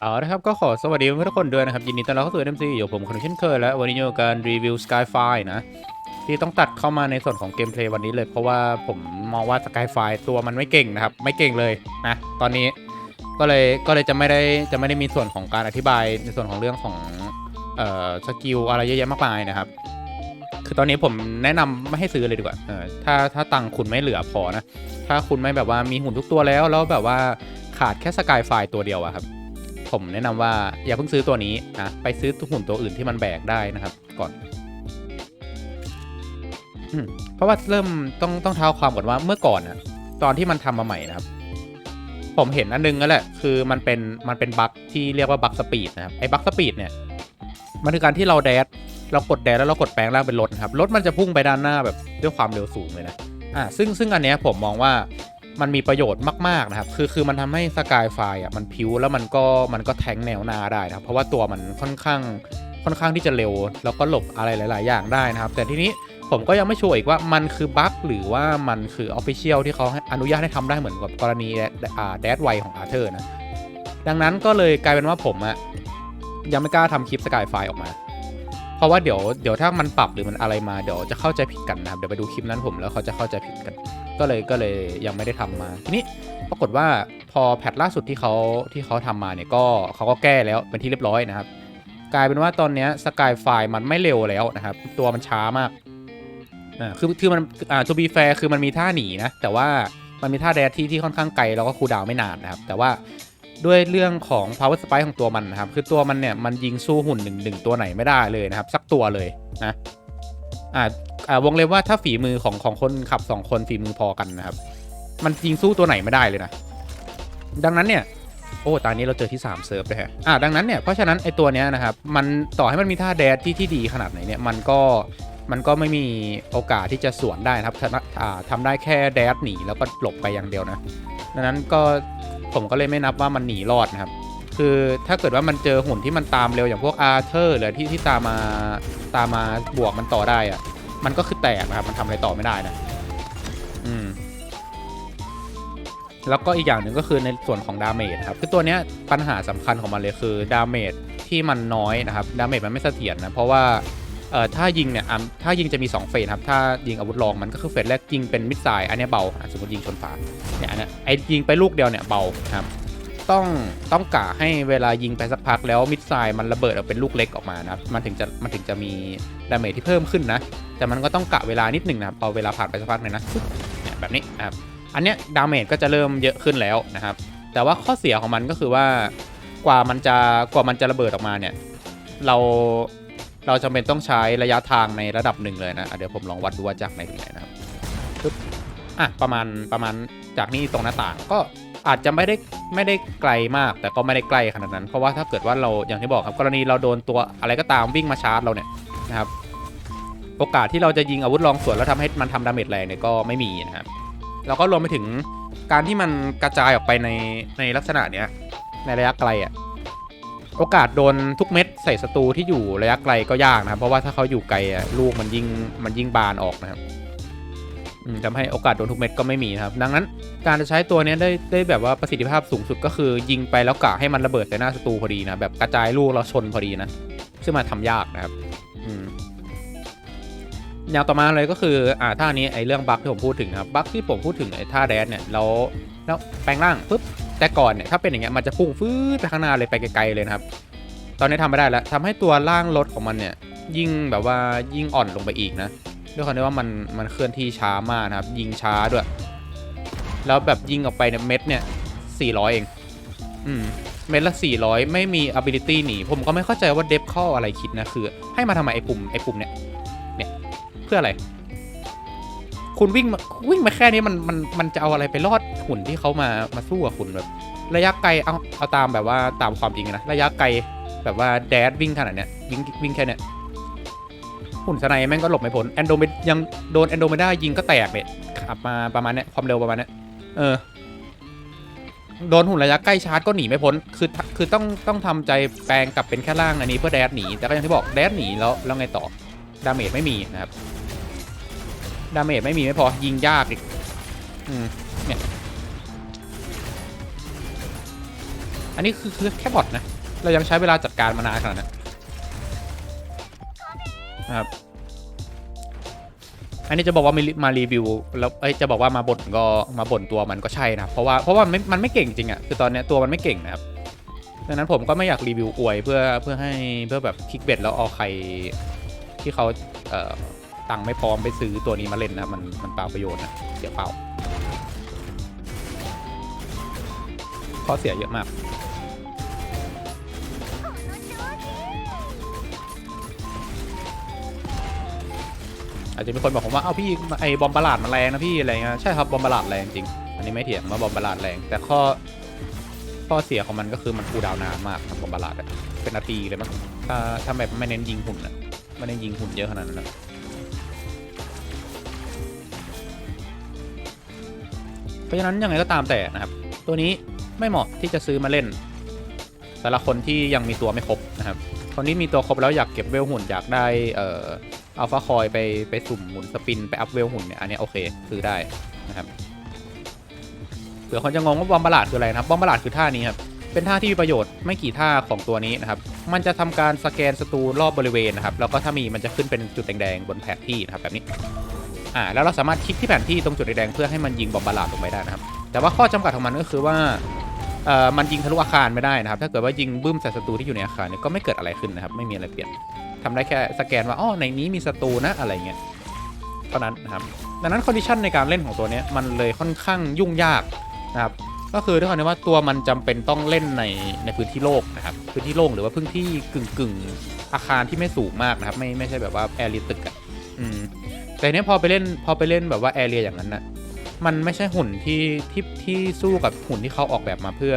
เอาละครับก็ขอสวัสดีเพื่อนทุกคนด้วยนะครับ ยินดีต้อนรับเข้าสู่ MC อยู่ผมคนเช่นเคยแล้ววันนี้อยู่กับการรีวิว Skyfire นะ ที่ต้องตัดเข้ามาในส่วนของเกมเพลย์วันนี้เลย เพราะว่าผมมองว่า Skyfire ตัวมันไม่เก่งนะครับ ไม่เก่งเลยนะ ตอนนี้ก็เลยก็เลยจะไม่ได้จะไม่ได้มีส่วนของการอธิบายในส่วนของเรื่องของเอ่อสกิลอะไรเยอะแยะมากมายนะครับคือตอนนี้ผมแนะนำไม่ให้ซื้อเลยดีกว่าเออถ้าถ้าตังค์คุณไม่เหลือพอนะถ้าคุณไม่แบบว่ามีหุ่นทุกตัวแล้วแล้วแบบว่าขาดแค่สกายไฟตัวเดียวอะครับ ผมแนะนำว่าอย่าเพิ่งซื้อตัวนี้นะไปซื้อหุ่นตัวอื่นที่มันแบกได้นะครับ ก่อนเพราะว่าเริ่มต้องต้องเท้าความก่อนว่าเมื่อก่อนนะตอนที่มันทำมาใหม่นะครับ ผมเห็นอันนึงนั่นแหละ คือมันเป็นมันเป็นบั๊กที่เรียกว่าบั๊กสปีดนะครับไอ้บั๊กสปีดเนี่ย มันคือการที่เราแดดเรากดแดดแล้วเรากดแปลงร่างเป็นรถนะครับรถมันจะพุ่งไปด้านหน้าแบบด้วยความเร็วสูงเลยนะอ่าซึ่งซึ่งอันเนี้ยผมมองว่า มันมีประโยชน์มาก ๆ นะครับ คือคือมันทำให้สกายไฟอะมันพิ้วแล้วมันก็มันก็แทงแนวหน้าได้นะครับ เพราะว่าตัวมันค่อนข้างค่อนข้างที่จะเร็ว แล้วก็หลบอะไรหลาย ๆ อย่างได้นะครับ แต่ทีนี้ผมก็ยังไม่ชัวร์อีกว่ามันคือบั๊กหรือว่ามันคือออฟฟิเชียลที่เขาอนุญาตให้ทำได้เหมือนกับกรณีอ่าแดดไวของอาร์เธอร์นะ ดังนั้นก็เลยกลายเป็นว่าผมอะยังไม่กล้าทำคลิปสกายไฟออกมาเพราะว่าเดี๋ยวเดี๋ยวถ้ามันปรับหรือมันอะไรมาเดี๋ยวจะเข้าใจผิดกันนะครับ เดี๋ยวไปดูคลิปนั้นผมแล้วเขาจะเข้าใจผิดกัน ก็เลยก็เลยยังไม่ได้ทำมาทีนี้ปรากฏว่าพอแพทล่าสุดที่เขาที่เขาทำมาเนี่ยก็เขาก็แก้แล้วเป็นที่เรียบร้อยนะครับ กลายเป็นว่าตอนนี้สกายไฟมันไม่เร็วแล้วนะครับ ตัวมันช้ามากอ่าคือคือมันอ่า to be fair คือมันมีท่าหนีนะ แต่ว่ามันมีท่าแดดที่ที่ค่อนข้างไกลแล้วก็คูดาวไม่นานนะครับ แต่ว่าด้วยเรื่องของ power spike ของตัวมันนะครับ คือตัวมันเนี่ยมันยิงสู้หุ่นหนึ่งหนึ่งตัวไหนไม่ได้เลยนะครับ สักตัวเลยนะ อ่าอ่าวงเล็บว่าถ้าฝีมือของของคนขับสองคนฝีมือพอกันนะครับ มันยิงสู้ตัวไหนไม่ได้เลยนะ ดังนั้นเนี่ย โอ้ ตอนนี้เราเจอที่ 3 เซิร์ฟเลยฮะ อ่าดังนั้นเนี่ย เพราะฉะนั้นไอตัวเนี้ยนะครับ มันต่อให้มันมีท่าแดดที่ที่ดีขนาดไหนเนี่ย มันก็มันก็ไม่มีโอกาสที่จะสวนได้นะครับทำอ่าทำได้แค่แดดหนีแล้วก็หลบไปอย่างเดียวนะ ดังนั้นก็ผมก็เลยไม่นับว่ามันหนีรอดนะครับ คือถ้าเกิดว่ามันเจอหุ่นที่มันตามเร็วอย่างพวกอาร์เธอร์หรือที่ที่ตามมาตามมาบวกมันต่อได้อะ มันก็คือแตกนะครับ มันทำอะไรต่อไม่ได้นะ อืม แล้วก็อีกอย่างหนึ่งก็คือในส่วนของดาเมจครับ คือตัวเนี้ยปัญหาสำคัญของมันเลยคือดาเมจที่มันน้อยนะครับ ดาเมจมันไม่เสถียรนะ เพราะว่า เอ่อ ถ้ายิงเนี่ยอะถ้ายิงจะมี 2 เฟสครับ ถ้ายิงอาวุธรองมันก็คือเฟสแรกยิงเป็นมิดไซล์ อันเนี้ยเบาอะสมมติยิงชนฝาเนี่ยอันเนี้ยไอ้ยิงไปลูกเดียวเนี่ยเบาครับ ต้องต้องกะให้เวลายิงไปสักพักแล้วมิดไซล์มันระเบิดออกเป็นลูกเล็กออกมานะครับมันถึงจะมันถึงจะมีดาเมจที่เพิ่มขึ้นนะ แต่มันก็ต้องกะเวลานิดหนึ่งนะครับเอเวลาผ่านไปสักพักหนึ่งนะเนี่ยแบบนี้นะครับอันเนี้ยดาเมจก็จะเริ่มเยอะขึ้นแล้วนะครับ แต่ว่าข้อเสียของมันก็คือว่ากว่ามันจะกว่ามันจะระเบิดออกมาเนี่ยเราเราจำเป็นต้องใช้ระยะทางในระดับหนึ่งเลยนะะเดี๋ยวผมลองวัดดูว่าจากไหนถึงไหนนะครับปึ๊บอะประมาณประมาณจากนี้ตรงหน้าต่างก็ อาจจะไม่ได้ไม่ได้ไกลมาก แต่ก็ไม่ได้ใกล้ขนาดนั้น เพราะว่าถ้าเกิดว่าเราอย่างที่บอกครับกรณีเราโดนตัวอะไรก็ตามวิ่งมาชาร์จเราเนี่ยนะครับโอกาสที่เราจะยิงอาวุธรองสวนแล้วทำให้มันทำดาเมจแรงเนี่ยก็ไม่มีนะครับแล้วก็รวมไปถึงการที่มันกระจายออกไปในในลักษณะเนี้ยในระยะไกลอะ่ะโอกาสโดนทุกเม็ดใส่ศัตรูที่อยู่ระยะไกลก็ยากนะครับ เพราะว่าถ้าเขาอยู่ไกลอะลูกมันยิงมันยิงบานออกนะครับ ทำให้โอกาสโดนทุกเม็ดก็ไม่มีนะครับ ดังนั้นการจะใช้ตัวนี้ได้ได้แบบว่าประสิทธิภาพสูงสุดก็คือยิงไปแล้วกะให้มันระเบิดใส่หน้าศัตรูพอดีนะ แบบกระจายลูกเราชนพอดีนะ ซึ่งมันทำยากนะครับอย่างต่อมาเลยก็คืออ่าท่านี้ไอ้เรื่องบั๊กที่ผมพูดถึงนะครับบั๊กที่ผมพูดถึงไอ้ท่าแดนเนี่ยแล้วแล้วแปลงร่างปุ๊บแต่ก่อนเนี่ยถ้าเป็นอย่างเงี้ยมันจะพุ่งฟื้นไปข้างหน้าเลยไปไกลๆเลยนะครับ ตอนนี้ทำไม่ได้แล้วทำให้ตัวร่างรถของมันเนี่ยยิ่งแบบว่ายิ่งอ่อนลงไปอีกนะ ด้วยความที่ว่ามันมันเคลื่อนที่ช้ามากนะครับ ยิงช้าด้วย แล้วแบบยิงออกไปเนี่ยเม็ดเนี่ย400เอง อืม เม็ดละ400ไม่มี ability หนี ผมก็ไม่เข้าใจว่าเดฟข้ออะไรคิดนะ คือ ให้มาทำไมไอ้ปุ่มไอ้ปุ่มนี่เนี่ย เพื่ออะไร คุณวิ่งมาวิ่งมาแค่นี้มันมันมันจะเอาอะไรไปรอดหุ่นที่เขามามาสู้กับคุณแบบ ระยะไกลเอาเอาตามแบบว่าตามความจริงนะระยะไกลแบบว่าแดดวิ่งขนาดเนี้ยวิ่งวิ่งแค่เนี้ย หุ่นสไนแม่งก็หลบไม่พ้นแอนโดเมดยังโดนแอนโดเมดายิงก็แตกเนี่ยขับมาประมาณเนี้ยความเร็วประมาณเนี้ยเออโดนหุ่นระยะใกล้ชาร์จก็หนีไม่พ้น คือคือต้องต้องทำใจแปลงกลับเป็นแค่ร่างอันนี้เพื่อแดดหนี แต่ก็อย่างที่บอกแดดหนีแล้วแล้วไงต่อ ดาเมจไม่มีนะครับ ดาเมจไม่มีไม่พอยิงยากอีก อืม เนี่ย อันนี้คือคือแค่บอทนะ เรายังใช้เวลาจัดการมานานขนาดนั้น นะครับอันนี้จะบอกว่ามารีมารีวิวแล้วเอ้จะบอกว่ามาบ่นก็มาบ่นตัวมันก็ใช่นะเพราะว่าเพราะว่ามันไม่มันไม่เก่งจริงอะ่ะคือตอนเนี้ยตัวมันไม่เก่งนะครับดังนั้นผมก็ไม่อยากรีวิวอวยเพื่อเพื่อให้เพื่อแบบคลิกเบ็ดแล้วเอาใครที่เขาเอ่อตังค์ไม่พร้อมไปซื้อตัวนี้มาเล่นนะมันมันเปล่าประโยชน์นะเสียเปล่าข้อเสียเยอะมาก อาจจะมีคนบอกผมว่าเอ้าพี่ไอ้บอมบาลาดมันแรงนะพี่อะไรเงี้ยใช่ครับบอมบาลาดแรงจริง อันนี้ไม่เถียงว่าบอมบาลาดแรง แต่ข้อข้อเสียของมันก็คือมันคูดาวนานมากบอมบาลาดเป็นนาทีเลยมั้งถ้าถ้าแบบไม่เน้นยิงหุ่นอะไม่เน้นยิงหุ่นเยอะขนาดนั้นอะเพราะฉะนั้นยังไงก็ตามแต่นะครับ ตัวนี้ไม่เหมาะที่จะซื้อมาเล่นแต่ละคนที่ยังมีตัวไม่ครบนะครับคนที่มีตัวครบแล้วอยากเก็บเวลหุ่นอยากได้เอ่อ อัลฟาคอยไปไปสุ่มหมุนสปินไปอัพเวลหุ่นเนี่ย อันนี้โอเคซื้อได้นะครับเผื่อคนจะงงว่าบอมบาลาดคืออะไรนะครับบอมบาลาดคือท่านี้ครับเป็นท่าที่มีประโยชน์ไม่กี่ท่าของตัวนี้นะครับมันจะทำการสแกนศัตรูรอบบริเวณนะครับแล้วก็ถ้ามีมันจะขึ้นเป็นจุดแดงๆบนแผนที่นะครับแบบนี้อ่าแล้วเราสามารถคลิกที่แผนที่ตรงจุดแดงเพื่อให้มันยิงบอมบาลาดลงไปได้นะครับแต่ว่าข้อจำกัดของมันก็คือว่าเอ่อมันยิงทะลุอาคารไม่ได้นะครับถ้าเกิดว่ายิงบึ้มใส่ศัตรูที่อยู่ในอาคารเนี่ยก็ไม่เกิดอะไรขึ้นนะครับไม่มีอะไรเปลี่ยน ทำได้แค่สแกนว่าอ๋อในนี้มีศัตรูนะอะไรเงี้ยเท่านั้นนะครับดังนั้นคอนดิชันในการเล่นของตัวนี้มันเลยค่อนข้างยุ่งยากนะครับก็คือด้วยความที่ว่าตัวมันจำเป็นต้องเล่นในในพื้นที่โล่งนะครับพื้นที่โล่งหรือว่าพื้นที่กึ่งกึ่งอาคารที่ไม่สูงมากนะครับ ไม่ไม่ใช่แบบว่าแอร์เรียตึกอะอืมแต่เนี้ยพอไปเล่นพอไปเล่นแบบว่าแอเรียอย่างนั้นนะมันไม่ใช่หุ่นที่ที่ที่สู้กับหุ่นที่เขาออกแบบมาเพื่อ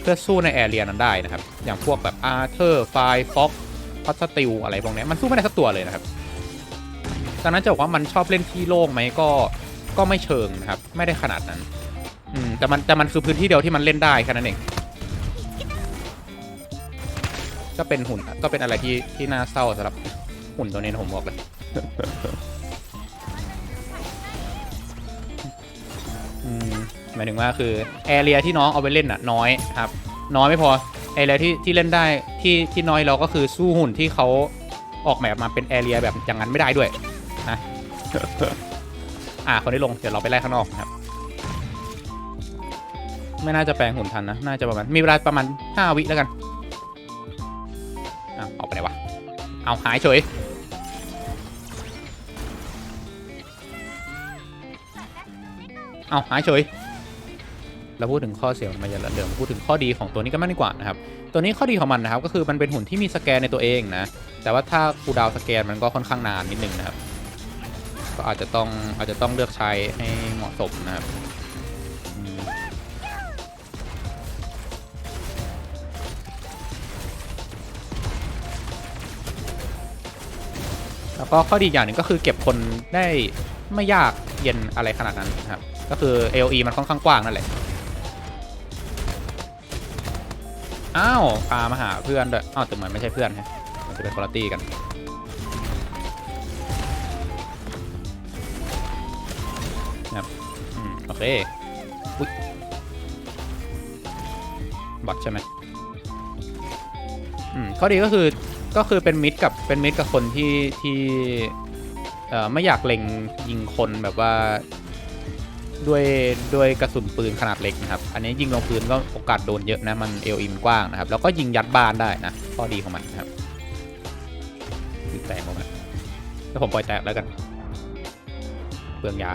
เพื่อสู้ในแอเรียนั้นได้นะครับ อย่างพวกแบบอาร์เธอร์ไฟฟ็อก พอสติลอะไรพวกนี้มันสู้ไม่ได้สักตัวเลยนะครับดังนั้นจะบอกว่ามันชอบเล่นที่โล่งไหมก็ก็ไม่เชิงนะครับ ไม่ได้ขนาดนั้น อืมแต่มันแต่มันคือพื้นที่เดียวที่มันเล่นได้แค่นั้นเองก็เป็นหุ่นก็เป็นอะไรที่ที่น่าเศร้าสำหรับหุ่นตัวนี้ผมบอกเลยอืมหมายถึงว่าคือแอเรียที่น้องเอาไปเล่นน่ะ น้อยครับ น้อยไม่พอ แอเรียที่ที่เล่นได้ที่ที่น้อยเราก็คือสู้หุ่นที่เขาออกแบบมาเป็นแอเรียแบบอย่างนั้นไม่ได้ด้วยนะอ่าคนที่ลงเดี๋ยวเราไปไล่ข้างนอกครับ ไม่น่าจะแปลงหุ่นทันนะ น่าจะประมาณมีเวลาประมาณ 5 วิแล้วกันอ้าวออกไปไหนวะเอาหายเฉยเอาหายเฉย เราพูดถึงข้อเสียมันมาเยอะแล้วเดี๋ยวมพูดถึงข้อดีของตัวนี้กันมากดีกว่านะครับ ตัวนี้ข้อดีของมันนะครับก็คือมันเป็นหุ่นที่มีสแกนในตัวเองนะ แต่ว่าถ้าคูดาวสแกนมันก็ค่อนข้างนานนิดนึงนะครับ ก็อาจจะต้องอาจจะต้องเลือกใช้ให้เหมาะสมนะครับแล้วก็ข้อดีอย่างหนึ่งก็คือเก็บคนได้ไม่ยากเย็นอะไรขนาดนั้นนะครับ ก็คือ AOE มันค่อนข้างกว้างนั่นแหละ อ้าวพามาหาเพื่อนด้วยอ้าวแต่เหมือนไม่ใช่เพื่อนฮะมันจะเป็นคุณตี้กันนะครับอืมโอเคอุ๊ยบัตใช่ไหมอืมข้อดีก็คือก็คือเป็นมิดกับเป็นมิดกับคนที่ที่เอ่อไม่อยากเล็งยิงคนแบบว่า ด้วยด้วยกระสุนปืนขนาดเล็กนะครับ อันนี้ยิงลงพื้นก็โอกาสโดนเยอะนะ มันเอลอิมกว้างนะครับ แล้วก็ยิงยัดบ้านได้นะข้อดีของมันนะครับยิงแตกออกมาแล้วผมปล่อยแตกแล้วกันเปลืองยา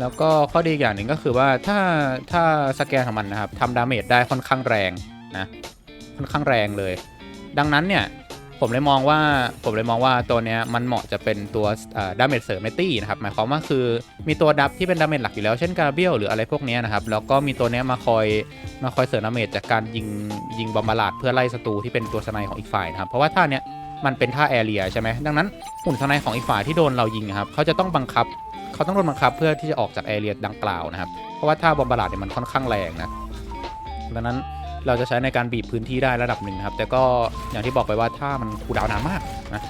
แล้วก็ข้อดีอย่างหนึ่งก็คือว่าถ้าถ้าสแกนของมันนะครับทำดาเมจได้ค่อนข้างแรงนะค่อนข้างแรงเลย ดังนั้นเนี่ย ผมเลยมองว่าผมเลยมองว่าตัวเนี้ยมันเหมาะจะเป็นตัวดาเมจเสริมในตี้นะครับหมายความว่าคือมีตัวดับที่เป็นดาเมจหลักอยู่แล้วเช่นกาเบียลหรืออะไรพวกนี้นะครับแล้วก็มีตัวเนี้ยมาคอยมาคอยเสริมดาเมจจากการยิงยิงบอมบาลาดเพื่อไล่ศัตรูที่เป็นตัวสไนของอีกฝ่ายนะครับเพราะว่าท่าเนี้ยมันเป็นท่าแอเรียใช่ไหมดังนั้นหุ่นสไนของอีกฝ่ายที่โดนเรายิงครับเขาจะต้องบังคับเขาต้องโดนบังคับเพื่อที่จะออกจากแอเรียดังกล่าวนะครับเพราะว่าท่าบอมบาลาดเนี่ยมันค่อนข้างแรงนะดังนั้น เราจะใช้ในการบีบพื้นที่ได้ระดับหนึ่งครับ แต่ก็อย่างที่บอกไปว่าถ้ามันคูดาวนานมากนะ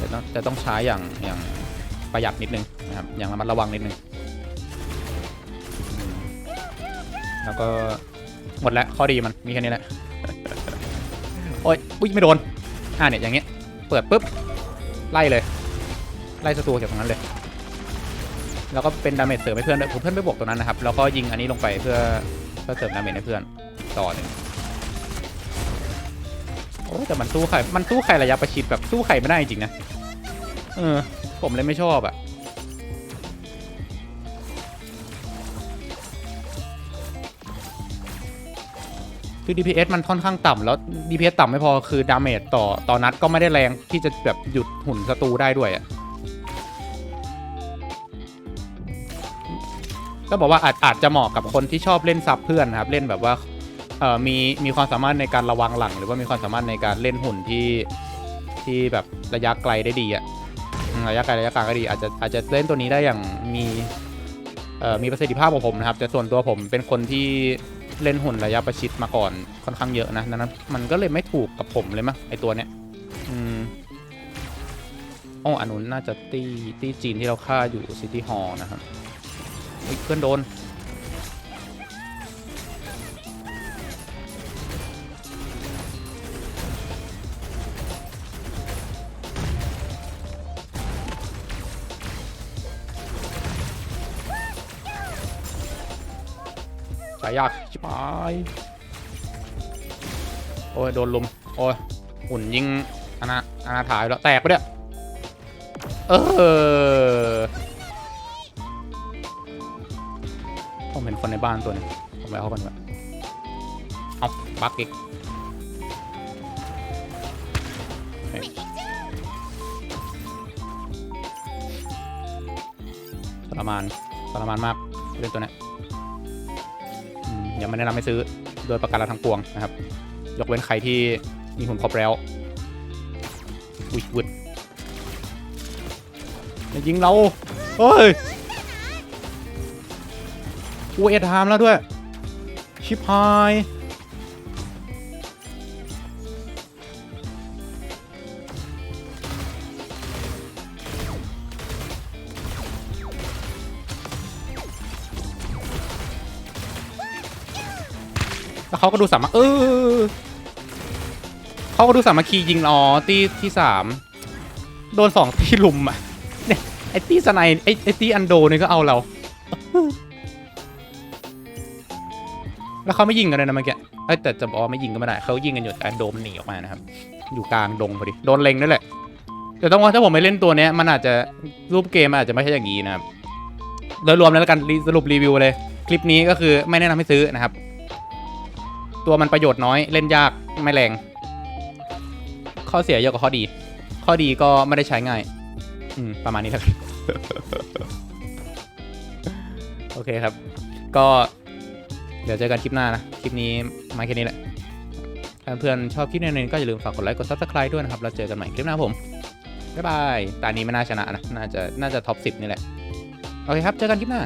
จะต้องจะต้องใช้อย่างอย่างประหยัดนิดนึงนะครับอย่างระมัดระวังนิดนึงแล้วก็หมดแล้วข้อดีมันมีแค่นี้แหละโอ๊ยอุ้ยไม่โดนอ่าเนี่ยอย่างเงี้ยเปิดปุ๊บไล่เลย ไล่ศัตรูจากตรงนั้นเลย แล้วก็เป็นดาเมจเสริมให้เพื่อนด้วยผมเพื่อนไปบวกตรงนั้นนะครับแล้วก็ยิงอันนี้ลงไปเพื่อเพื่อเสริมดาเมจให้เพื่อน ต่อหนึ่งโอ้แต่มันสู้ใครมันสู้ใครระยะประชิดแบบสู้ใครไม่ได้จริงนะ เออ ผมเลยไม่ชอบอะ่ะคือ DPS มันค่อนข้างต่ำแล้ว DPS ต่ำไม่พอคือดาเมจต่อต่อนัดก็ไม่ได้แรงที่จะแบบหยุดหุ่นศัตรูได้ด้วยอะ่ะก็บอกว่าอาจอาจจะเหมาะกับคนที่ชอบเล่นซับเพื่อนนะครับ เล่นแบบว่า เอ่อมีมีความสามารถในการระวังหลัง หรือว่ามีความสามารถในการเล่นหุ่นที่ที่แบบระยะไกลได้ดีอะระยะไกลระยะกลางก็ดีอาจจะอาจจะเล่นตัวนี้ได้อย่างมีเอ่อมีประสิทธิภาพกว่าผมนะครับแต่ส่วนตัวผมเป็นคนที่เล่นหุ่นระยะประชิดมาก่อนค่อนข้างเยอะนะดังนั้นมันก็เลยไม่ถูกกับผมเลยมั้งไอตัวเนี้ยอืมโอ้อันนู้นน่าจะตีตีจีนที่เราฆ่าอยู่ซิตี้ฮอลนะครับเพื่อนโดน สายยากชิบหายโอ้ยโดนลุมโอ้ยหุ่นยิงอนาอนาถายแล้วแตกไปเนี่ยเออผมเห็นคนในบ้านตัวนึงผมไปเอาก่อนดีกว่าเอาบักอีกทรมานทรมานมากเล่นตัวเนี้ย อืมยันแนะนำให้ซื้อโดยประการทั้งปวงนะครับ ยกเว้นใครที่มีหุ่นครบแล้วอุ้ยวึดจะยิงเราเฮ้ยอูเอทามแล้วด้วย ชิบหาย เขาก็ดูสามัคเออเขาก็ดูสามัคคียิงอ๋อตีที่สามโดนสองที่ลุมอะเนี่ยไอ้ตีสไนไอ้ไอ้ตีอันโดนี่ก็เอาเรา แล้วเขาไม่ยิงกันเลยนะเมื่อกี้เอ้ยแต่จะบอกว่าไม่ยิงก็ไม่ได้เขายิงกันอยู่แต่โดมันหนีออกมานะครับ อยู่กลางดงพอดีโดนเล็งด้วยแหละแต่ต้องว่าถ้าผมไม่เล่นตัวเนี้ยมันอาจจะรูปเกมมันอาจจะไม่ใช่อย่างนี้นะครับโดยรวมแล้วกันสรุปรีวิวเลย คลิปนี้ก็คือไม่แนะนำให้ซื้อนะครับ ตัวมันประโยชน์น้อยเล่นยากไม่แรง ข้อเสียเยอะกว่าข้อดี ข้อดีก็ไม่ได้ใช้ง่าย อืม ประมาณนี้แล้วกัน โอเคครับ ก็เดี๋ยวเจอกันคลิปหน้านะ คลิปนี้มาแค่นี้แหละถ้าเพื่อนชอบคลิปนี้ก็อย่าลืมฝากกดไลค์กด subscribe ด้วยนะครับแล้วเจอกันใหม่คลิปหน้าผม บ๊ายบาย ตานี้ไม่น่าชนะนะ น่าจะน่าจะท็อป10 นี่แหละ โอเคครับ เจอกันคลิปหน้า